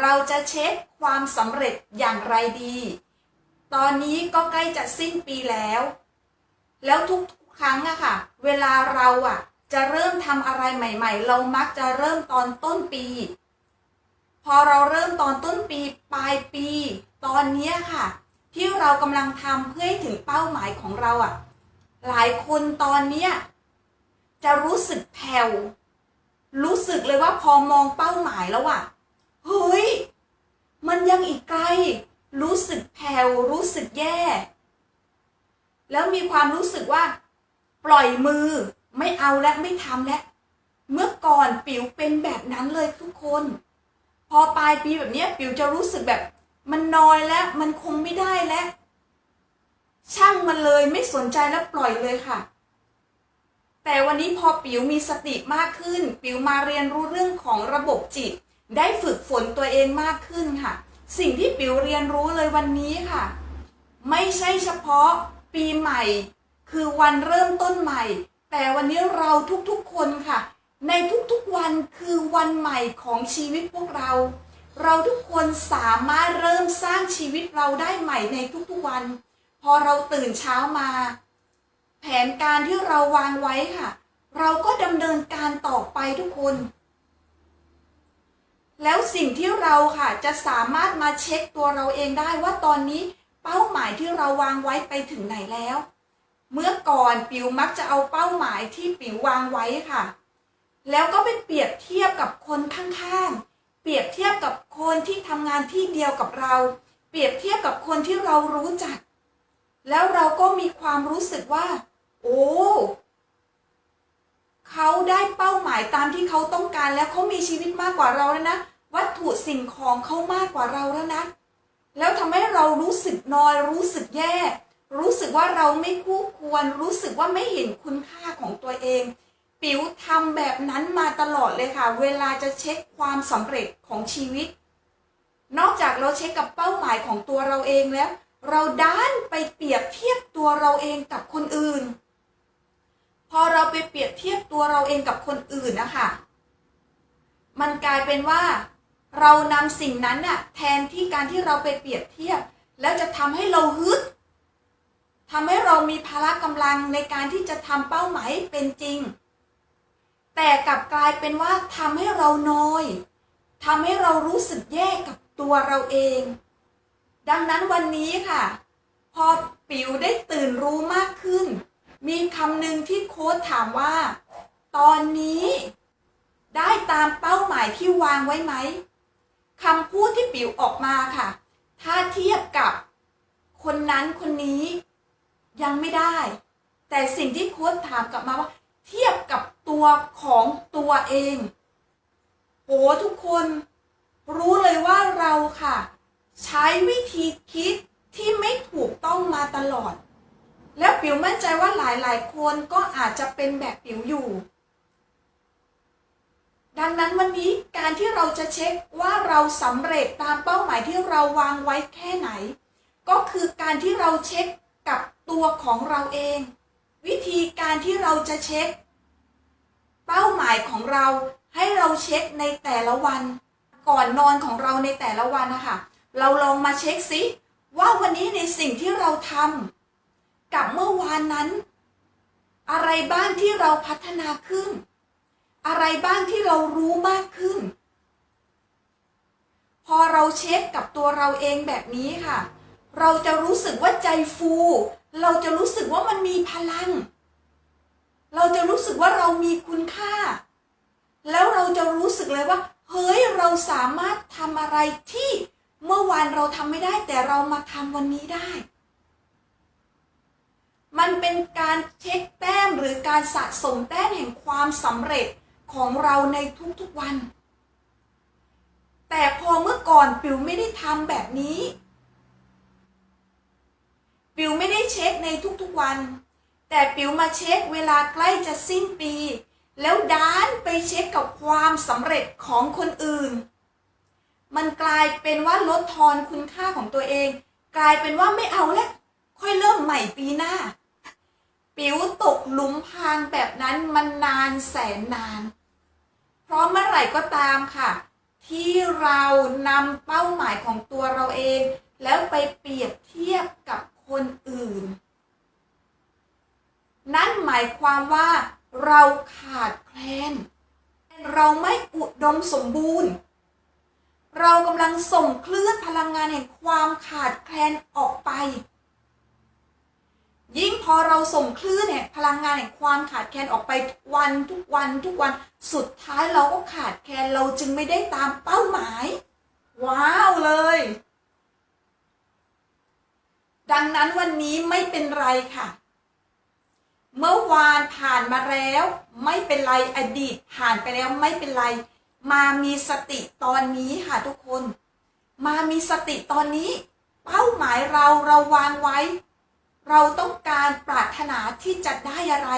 เราจะเช็คความสำเร็จอย่างไรดี ตอนนี้ก็ใกล้จะสิ้นปีแล้ว แล้วทุกครั้งอะค่ะ เวลาเราอะจะเริ่มทำอะไรใหม่ ๆ เรามักจะเริ่มตอนต้นปี พอเราเริ่มตอนต้นปีปลายปี ตอนเนี้ยค่ะ ที่เรากำลังทำเพื่อให้ถึงเป้าหมายของเราอะหลายคนตอนเนี้ยจะรู้สึกแผ่วรู้สึกเลยว่าพอมองเป้าหมายแล้วอะ เฮ้ย มันยังอีกไกล รู้สึกแผ่วรู้สึกแย่ แล้วมีความรู้สึกว่า ปล่อยมือไม่เอาและไม่ทำแล้วเมื่อก่อนปิ๋วเป็นแบบนั้นเลยทุกคน พอปลายปีแบบนี้ปิ๋วจะรู้สึกแบบ มันนอยแล้ว มันคงไม่ได้แล้ว ช่างมันเลยไม่สนใจแล้วปล่อยเลยค่ะ แต่วันนี้พอปิ๋วมีสติมากขึ้น ปิ๋วมาเรียนรู้เรื่องของระบบจิต ได้ฝึกฝนตัวเองมากขึ้นค่ะ สิ่งที่ปิ๋วเรียนรู้เลยวันนี้ค่ะ ไม่ใช่เฉพาะปีใหม่ คือวันเริ่มต้นใหม่ แต่วันนี้เราทุกๆคนค่ะ ในทุกๆวันคือวันใหม่ของชีวิตพวกเรา เราทุกคนสามารถเริ่มสร้างชีวิตเราได้ใหม่ในทุกๆวัน พอเราตื่นเช้ามา แผนการที่เราวางไว้ค่ะ เราก็ดำเนินการต่อไปทุกคน แล้วสิ่งที่เราค่ะจะสามารถมาเช็คตัวเราเองได้ว่าตอนนี้เป้าหมายที่เราวางไว้ไปถึงไหนแล้ว เมื่อก่อนปิวมักจะเอาเป้าหมายที่ปิววางไว้ค่ะ แล้วก็ไปเปรียบเทียบกับคนข้างๆ เปรียบเทียบกับคนที่ทำงานที่เดียวกับเรา เปรียบเทียบกับคนที่เรารู้จัก แล้วเราก็มีความรู้สึกว่า โอ้เขาได้เป้าหมายตามที่เขาต้องการแล้วเขามีชีวิตมากกว่าเราแล้วนะ วัตถุสิ่งของเขามากกว่าเราแล้วนะ แล้วทำให้เรารู้สึกนอยรู้สึกแย่ รู้สึกว่าเราไม่คู่ควร รู้สึกว่าไม่เห็นคุณค่าของตัวเอง ปิ๋วทำแบบนั้นมาตลอดเลยค่ะ เวลาจะเช็คความสำเร็จของชีวิต นอกจากเราเช็คกับเป้าหมายของตัวเราเองแล้ว เราด้านไปเปรียบเทียบตัวเราเองกับคนอื่น พอเราไปเปรียบเทียบตัวเราเองกับคนอื่นนะคะมันกลายเป็นว่า เรานำสิ่งนั้นน่ะแทนที่การที่เราไปเปรียบเทียบ แล้วจะทำให้เราฮึดทำให้เรามีพละกำลังในการที่จะทำเป้าหมายเป็นจริง แต่กลับกลายเป็นว่าทำให้เรานอยทำให้เรารู้สึกแย่กับตัวเราเอง ดังนั้นวันนี้ค่ะ พอปิวได้ตื่นรู้มากขึ้น มีคำหนึ่งที่โค้ดถามว่า ตอนนี้ ได้ตามเป้าหมายที่วางไว้ไหม คำพูดที่ปิวออกมาค่ะ ถ้าเทียบกับคนนั้นคนนี้ยังไม่ได้ แต่สิ่งที่โค้ดถามกลับมาว่า เทียบกับตัวของตัวเองโหทุกคนรู้เลยว่าเราค่ะ ใช้วิธีคิดที่ไม่ถูกต้องมาตลอด แล้วปิ๋วมั่นใจว่าหลายๆ คนก็อาจจะเป็นแบบปิ๋วอยู่ ดังนั้นวันนี้การที่เราจะเช็คว่าเราสำเร็จตามเป้าหมายที่เราวางไว้แค่ไหน ก็คือการที่เราเช็คกับตัวของเราเอง วิธีการที่เราจะเช็ค เป้าหมายของเราให้เราเช็คในแต่ละวัน ก่อนนอนของเราในแต่ละวันนะคะเราลองมาเช็คซิว่าวันนี้ในสิ่งที่เราทำกับเมื่อวานนั้น อะไรบ้างที่เราพัฒนาขึ้น อะไรบ้างที่เรารู้มากขึ้น พอเราเช็คกับตัวเราเองแบบนี้ค่ะ เราจะรู้สึกว่าใจฟู เราจะรู้สึกว่ามันมีพลัง เราจะรู้สึกว่าเรามีคุณค่า แล้วเราจะรู้สึกเลยว่า เฮ้ยเราสามารถทำอะไรที่เมื่อวานเราทำไม่ได้แต่เรามาทำวันนี้ได้ มันเป็นการเช็คแต้มหรือการสะสมแต้มแห่งความสำเร็จ ของเราในทุกๆวัน แต่พอเมื่อก่อนปิวไม่ได้ทำแบบนี้ ปิวไม่ได้เช็คในทุกๆวัน แต่ปิวมาเช็คเวลาใกล้จะสิ้นปี แล้วด้านไปเช็คกับความสำเร็จของคนอื่น มันกลายเป็นว่าลดทอนคุณค่าของตัวเอง กลายเป็นว่าไม่เอาแล้วค่อยเริ่มใหม่ปีหน้า ปิวตกหลุมพรางแบบนั้นมันนานแสนนาน เพราะเมื่อไหร่ก็ตามค่ะ ที่เรานำเป้าหมายของตัวเราเอง แล้วไปเปรียบเทียบกับคนอื่น นั่นหมายความว่า เราขาดแคลน เราไม่อุดมสมบูรณ์ เรากำลังส่งคลื่นพลังงานแห่งความขาดแคลนออกไป อเราส่งคลื่นเนี่ยพลังงานแห่งความขาดแคลนออกไปทุกวันทุกวันทุกวันสุดท้ายเราก็ขาดแคลนเราจึงไม่ได้ตามเป้าหมาย ว้าวเลย ดังนั้นวันนี้ไม่เป็นไรค่ะ เมื่อวานผ่านมาแล้ว ไม่เป็นไรอดีตผ่านไปแล้วไม่เป็นไร มามีสติตอนนี้ค่ะทุกคน มามีสติตอนนี้ เป้าหมายเราเราวางไว้ เราต้องการปรารถนาที่จะได้อะไร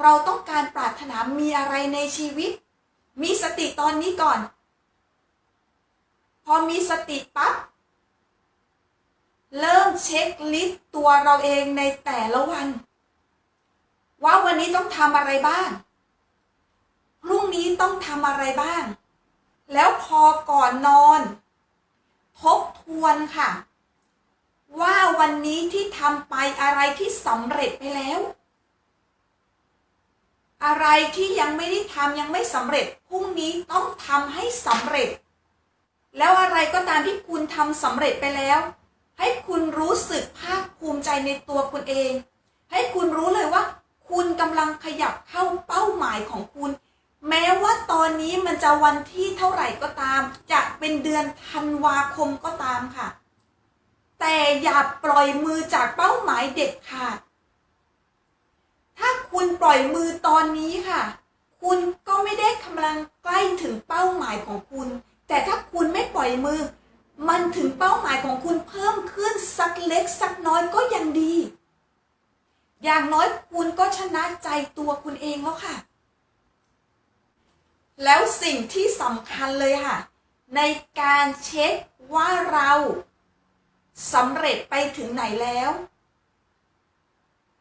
เราต้องการปรารถนามีอะไรในชีวิต มีสติตอนนี้ก่อน พอมีสติปั๊บเริ่มเช็คลิสต์ตัวเราเองในแต่ละวัน ว่าวันนี้ต้องทำอะไรบ้าง พรุ่งนี้ต้องทำอะไรบ้าง แล้วพอก่อนนอน ทบทวนค่ะ ว่าวันนี้ที่ทำไปอะไรที่สำเร็จไปแล้ว อะไรที่ยังไม่ได้ทำยังไม่สำเร็จพรุ่งนี้ต้องทำให้สำเร็จ แล้วอะไรก็ตามที่คุณทำสำเร็จไปแล้ว ให้คุณรู้สึกภาคภูมิใจในตัวคุณเอง ให้คุณรู้เลยว่า คุณกำลังขยับเข้าเป้าหมายของคุณ แม้ว่าตอนนี้มันจะวันที่เท่าไหร่ก็ตาม จะเป็นเดือนธันวาคมก็ตามค่ะ แต่อย่าปล่อยมือจากเป้าหมายเด็ดขาด ถ้าคุณปล่อยมือตอนนี้ค่ะ คุณก็ไม่ได้กำลังใกล้ถึงเป้าหมายของคุณ แต่ถ้าคุณไม่ปล่อยมือ มันถึงเป้าหมายของคุณเพิ่มขึ้นสักเล็กสักน้อยก็ยังดี อย่างน้อยคุณก็ชนะใจตัวคุณเองแล้วค่ะ แล้วสิ่งที่สำคัญเลยค่ะ ในการเช็คว่าเรา สำเร็จไปถึงไหนแล้ว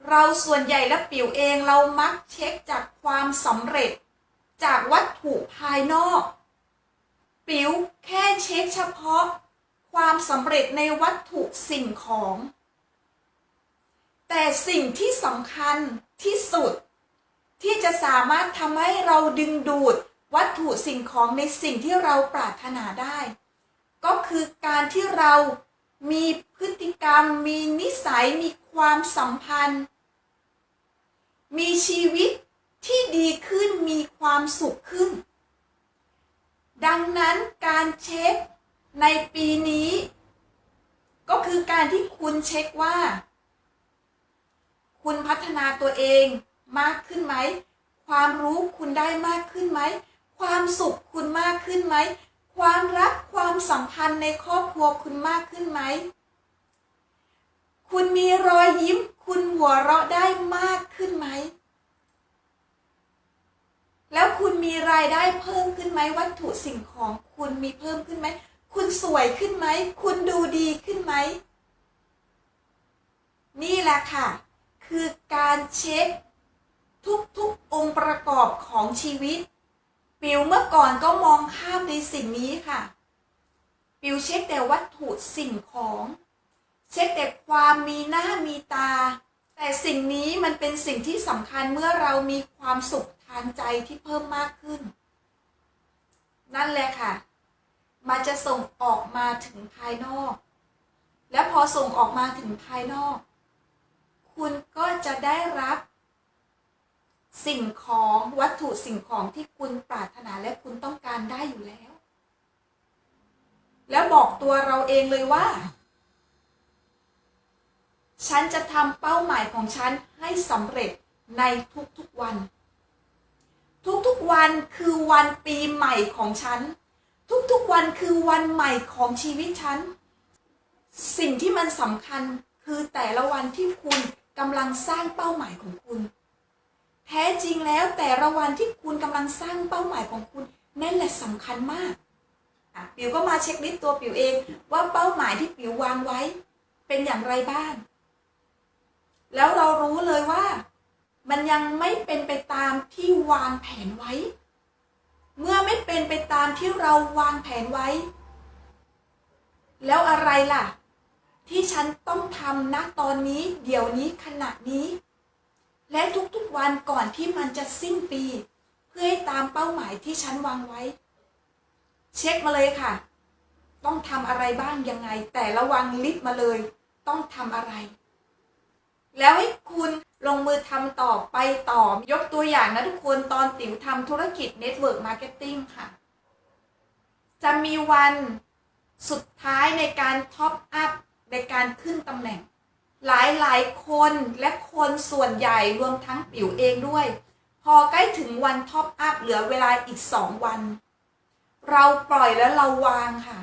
เราส่วนใหญ่และปิ๋วเองเรามักเช็คจากความสำเร็จ จากวัตถุภายนอก ปิ๋วแค่เช็คเฉพาะ ความสำเร็จในวัตถุสิ่งของ แต่สิ่งที่สำคัญที่สุด ที่จะสามารถทำให้เราดึงดูดวัตถุสิ่งของในสิ่งที่เราปรารถนาได้ ก็คือการที่เรา มีพฤติกรรม มีนิสัย มีความสัมพันธ์ มีชีวิตที่ดีขึ้น มีความสุขขึ้น ดังนั้นการเช็คในปีนี้ ก็คือการที่คุณเช็คว่า คุณพัฒนาตัวเองมากขึ้นไหม ความรู้คุณได้มากขึ้นไหม ความสุขคุณมากขึ้นไหม ความรักความสัมพันธ์ในครอบครัวคุณมากขึ้นไหม คุณมีรอยยิ้ม คุณหัวเราะได้มากขึ้นไหม แล้วคุณมีรายได้เพิ่มขึ้นไหมวัตถุสิ่งของคุณมีเพิ่มขึ้นไหม คุณสวยขึ้นไหม คุณดูดีขึ้นไหม นี่แหละค่ะ คือการเช็คทุกๆองค์ประกอบของชีวิต ปิวเมื่อก่อนก็มองข้ามในสิ่งนี้ค่ะ ปิวเช็คแต่วัตถุสิ่งของ เช็คแต่ความมีหน้ามีตา แต่สิ่งนี้มันเป็นสิ่งที่สำคัญเมื่อเรามีความสุขทางใจที่เพิ่มมากขึ้น นั่นแหละค่ะ มันจะส่งออกมาถึงภายนอก และพอส่งออกมาถึงภายนอก คุณก็จะได้รับ สิ่งของวัตถุสิ่งของที่คุณปรารถนาและคุณต้องการได้อยู่แล้ว แล้วบอกตัวเราเองเลยว่า ฉันจะทำเป้าหมายของฉันให้สำเร็จในทุกๆวัน ทุกๆวันคือวันปีใหม่ของฉัน ทุกๆวันคือวันใหม่ของชีวิตฉัน สิ่งที่มันสำคัญคือแต่ละวันที่คุณกำลังสร้างเป้าหมายของคุณ แท้จริงแล้วแต่ละวันที่คุณกำลังสร้างเป้าหมายของคุณนั่นแหละสำคัญมากปิวก็มาเช็คลิสต์ตัวปิวเองว่าเป้าหมายที่ปิววางไว้ เป็นอย่างไรบ้าง แล้วเรารู้เลยว่า มันยังไม่เป็นไปตามที่วางแผนไว้ เมื่อไม่เป็นไปตามที่เราวางแผนไว้ แล้วอะไรล่ะ ที่ฉันต้องทำณตอนนี้ เดี๋ยวนี้ขณะนี้ และทุกๆวันก่อนที่มันจะสิ้นปี เพื่อให้ตามเป้าหมายที่ฉันวางไว้ เช็คมาเลยค่ะ ต้องทำอะไรบ้างยังไง แต่ระวังลิสต์มาเลย ต้องทำอะไร แล้วให้คุณลงมือทำต่อไปต่อยกตัวอย่างนะทุกคนตอนติ๋วทำธุรกิจเน็ตเวิร์กมาร์เก็ตติ้งค่ะ จะมีวันสุดท้ายในการท็อปอัพในการขึ้นตำแหน่ง หลายหลายคนและคนส่วนใหญ่รวมทั้งปิ๋วเองด้วย พอใกล้ถึงวันท็อปอัพเหลือเวลาอีกสองวัน เราปล่อยแล้วเราวางค่ะ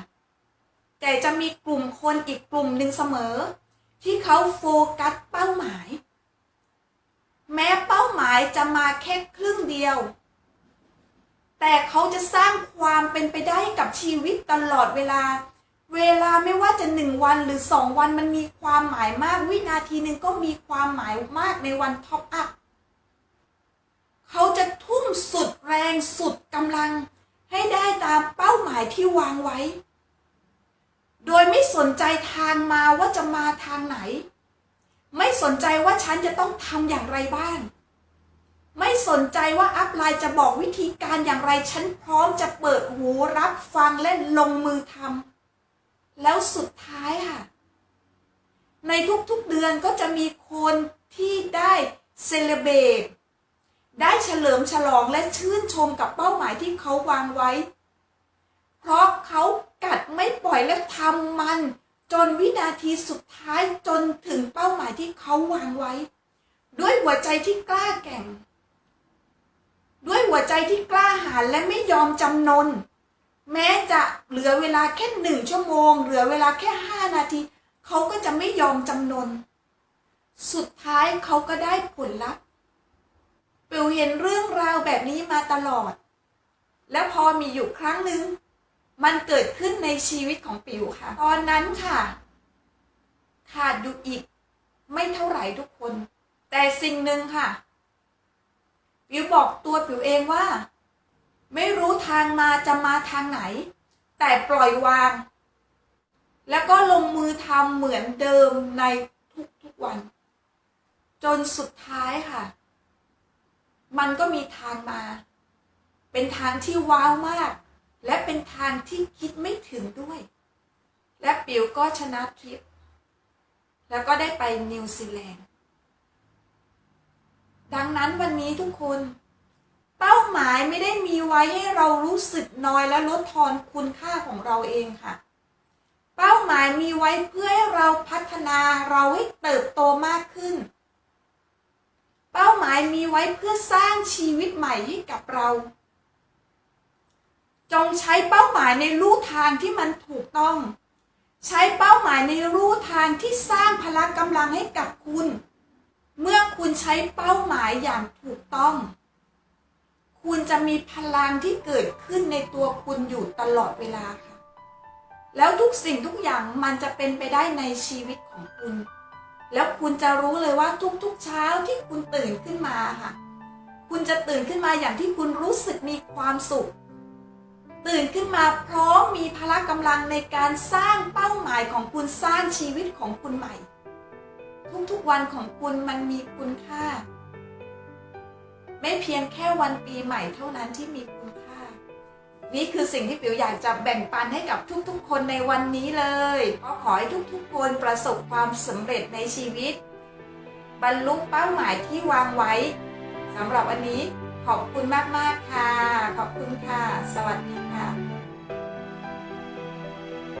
แต่จะมีกลุ่มคนอีกกลุ่มหนึ่งเสมอ ที่เขาโฟกัสเป้าหมาย แม้เป้าหมายจะมาแค่ครึ่งเดียว แต่เขาจะสร้างความเป็นไปได้กับชีวิตตลอดเวลา เวลาไม่ว่าจะหนึ่งวันหรือสองวันมันมีความหมายมาก วินาทีหนึ่งก็มีความหมายมากในวันท็อปอัพเขาจะทุ่มสุดแรงสุดกำลัง ให้ได้ตามเป้าหมายที่วางไว้ โดยไม่สนใจทางมาว่าจะมาทางไหน ไม่สนใจว่าฉันจะต้องทำอย่างไรบ้างไม่สนใจว่าอัพไลน์จะบอกวิธีการอย่างไร ฉันพร้อมจะเปิดหูรับฟังและลงมือทำ แล้วสุดท้ายค่ะ ในทุกๆเดือนก็จะมีคนที่ได้เซเลเบตได้เฉลิมฉลองและชื่นชมกับเป้าหมายที่เขาวางไว้ เพราะเขากัดไม่ปล่อยและทำมัน จนวินาทีสุดท้ายจนถึงเป้าหมายที่เขาวางไว้ ด้วยหัวใจที่กล้าแก่ง ด้วยหัวใจที่กล้าหาญและไม่ยอมจำนน แม้จะเหลือเวลาแค่หนึ่งชั่วโมง เหลือเวลาแค่ห้านาทีเขาก็จะไม่ยอมจำนน สุดท้ายเขาก็ได้ผลลัพธ์เปิวเห็นเรื่องราวแบบนี้มาตลอด และพอมีอยู่ครั้งหนึ่งมันเกิดขึ้นในชีวิตของปิวค่ะ ตอนนั้นค่ะ ขาดอยู่อีก ไม่เท่าไหร่ทุกคน แต่สิ่งหนึ่งค่ะ ปิวบอกตัวปิวเองว่า ไม่รู้ทางมาจะมาทางไหน แต่ปล่อยวาง แล้วก็ลงมือทำเหมือนเดิมในทุกๆวัน จนสุดท้ายค่ะ มันก็มีทางมา เป็นทางที่ว้าวมาก และเป็นทางที่คิดไม่ถึงด้วย และปิวก็ชนะทริป แล้วก็ได้ไปนิวซีแลนด์ดังนั้นวันนี้ทุกคน เป้าหมาย ไม่ได้มีไว้ให้เรารู้สึกน้อยและลดทอนคุณค่าของเราเองค่ะ เป้าหมายมีไว้เพื่อให้เราพัฒนาเราให้เติบโตมากขึ้น เป้าหมายมีไว้เพื่อสร้างชีวิตใหม่ให้กับเรา จงใช้เป้าหมายในรูทางที่มันถูกต้อง ใช้เป้าหมายในรูทางที่สร้างพละกำลังให้กับคุณ เมื่อคุณใช้เป้าหมายอย่างถูกต้อง คุณจะมีพลังที่เกิดขึ้นในตัวคุณอยู่ตลอดเวลาค่ะ แล้วทุกสิ่งทุกอย่างมันจะเป็นไปได้ในชีวิตของคุณ แล้วคุณจะรู้เลยว่าทุกๆเช้าที่คุณตื่นขึ้นมาค่ะ คุณจะตื่นขึ้นมาอย่างที่คุณรู้สึกมีความสุข ตื่นขึ้นมาพร้อมมีพละกำลังในการสร้างเป้าหมายของคุณสร้างชีวิตของคุณใหม่ ทุกๆวันของคุณมันมีคุณค่า ไม่เพียงแค่วันปีใหม่เท่านั้นที่มีคุณค่า นี่คือสิ่งที่ปิวอยากจะแบ่งปันให้กับทุกๆ คนในวันนี้เลยก็ขอให้ทุกๆ คนประสบความสำเร็จในชีวิต บรรลุเป้าหมายที่วางไว้สำหรับวันนี้ขอบคุณมากๆค่ะ ขอบคุณค่ะ สวัสดีค่ะ